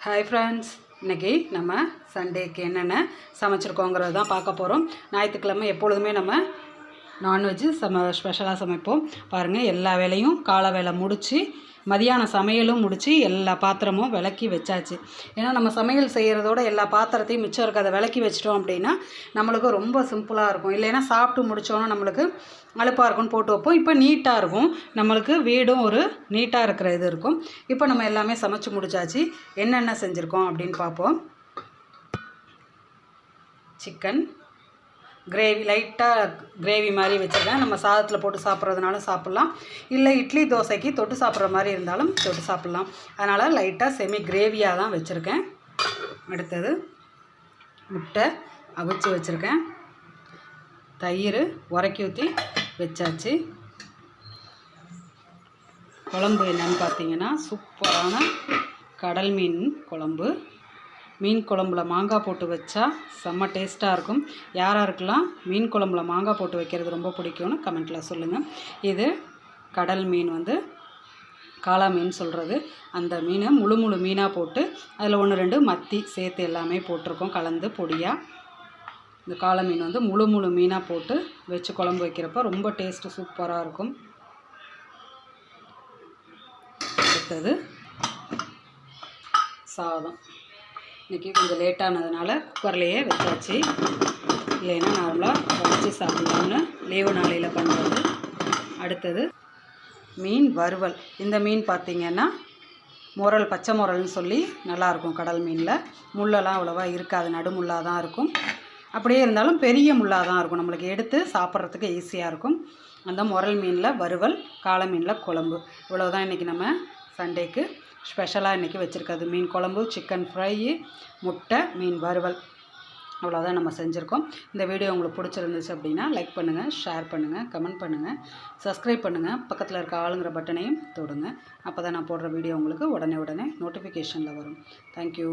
Hi friends இன்றைக்கி நம்ம சண்டேக்கு என்னென்ன சமைச்சிருக்கோங்கிறது தான் பார்க்க போகிறோம் ஞாயிற்றுக்கிழமை எப்பொழுதுமே நம்ம நான்வெஜ்ஜு சம ஸ்பெஷலாக சமைப்போம். பாருங்கள் எல்லா வேலையும் காலை வேலை முடித்து மதியான சமையலும் முடித்து எல்லா பாத்திரமும் விளக்கி வச்சாச்சு. ஏன்னா நம்ம சமையல் செய்கிறதோட எல்லா பாத்திரத்தையும் மிச்சம் இருக்காது விளக்கி வச்சிட்டோம் அப்படின்னா நம்மளுக்கு ரொம்ப சிம்பிளாக இருக்கும். இல்லைன்னா சாப்பிட்டு முடித்தோன்னா நம்மளுக்கு அலுப்பாக இருக்கும்னு போட்டு வைப்போம். இப்போ நீட்டாக இருக்கும். நம்மளுக்கு வீடும் ஒரு நீட்டாக இருக்கிற இது இருக்கும். இப்போ நம்ம எல்லாமே சமைச்சு முடிச்சாச்சு. என்னென்ன செஞ்சுருக்கோம் அப்படின்னு பார்ப்போம். சிக்கன். கிரேவி லைட்டாக கிரேவி மாதிரி வச்சுருக்கேன். நம்ம சாதத்தில் போட்டு சாப்பிட்றதுனாலும் சாப்பிட்லாம். இல்லை இட்லி தோசைக்கு தொட்டு சாப்பிட்ற மாதிரி இருந்தாலும் தொட்டு சாப்பிட்லாம். அதனால் லைட்டாக செமி கிரேவியாக தான் வச்சுருக்கேன். அடுத்தது முட்டை அவிச்சு வச்சுருக்கேன். தயிர் உரக்கி ஊற்றி வச்சாச்சு. குழம்பு என்னன்னு பார்த்தீங்கன்னா சூப்பரான கடல் மீன் குழம்பு. மீன் குழம்புல மாங்காய் போட்டு வச்சா செம்ம டேஸ்ட்டாக இருக்கும். யார் யாருக்கெல்லாம் மீன் குழம்புல மாங்காய் போட்டு வைக்கிறது ரொம்ப பிடிக்கும்னு கமெண்ட்டில் சொல்லுங்கள் இது கடல் மீன் வந்து காளா மீன் சொல்கிறது அந்த மீனை முழு முழு மீனாக போட்டு அதில் ஒன்று ரெண்டு மத்தி சேர்த்து எல்லாமே போட்டிருக்கோம் கலந்து பொடியாக இந்த காளை மீன் வந்து முழு முழு மீனாக போட்டு வச்சு குழம்பு வைக்கிறப்ப ரொம்ப டேஸ்ட்டு சூப்பராக இருக்கும். அடுத்தது சாதம். இன்றைக்கி கொஞ்சம் லேட்டானதுனால குக்கர்லேயே வச்சாச்சு. இல்லைன்னா நார்மலாக வச்சு சாப்பிடலாம்னு லீவு நாளையில் பண்ணுறது அடுத்தது மீன் வறுவல். இந்த மீன் பார்த்திங்கன்னா முரல் பச்சை முரல்னு சொல்லி நல்லாயிருக்கும் கடல் மீனில். முள்ளெல்லாம் அவ்வளோவா இருக்காது நடுமுள்ளாக தான் இருக்கும். அப்படியே இருந்தாலும் பெரிய முள்ளாக தான் இருக்கும். நம்மளுக்கு எடுத்து சாப்பிட்றதுக்கு ஈஸியாக இருக்கும். அந்த முரல் மீனில் வறுவல் காளை மீனில் குழம்பு. இவ்வளோ தான் இன்றைக்கி நம்ம சண்டேக்கு ஸ்பெஷலாக இன்றைக்கி வச்சுருக்கிறது மீன் குழம்பு சிக்கன் ஃப்ரை முட்டை மீன் வறுவல். அவ்வளோதான் நம்ம செஞ்சுருக்கோம். இந்த வீடியோ உங்களுக்கு பிடிச்சிருந்துச்சு அப்படின்னா லைக் பண்ணுங்கள் ஷேர் பண்ணுங்கள் கமெண்ட் பண்ணுங்கள் சப்ஸ்கிரைப் பண்ணுங்கள் பக்கத்தில் இருக்க ஆளுங்கிற பட்டனையும் தொடுங்க. அப்போ தான் நான் போடுற வீடியோ உங்களுக்கு உடனே உடனே நோட்டிஃபிகேஷனில் வரும். தேங்க்யூ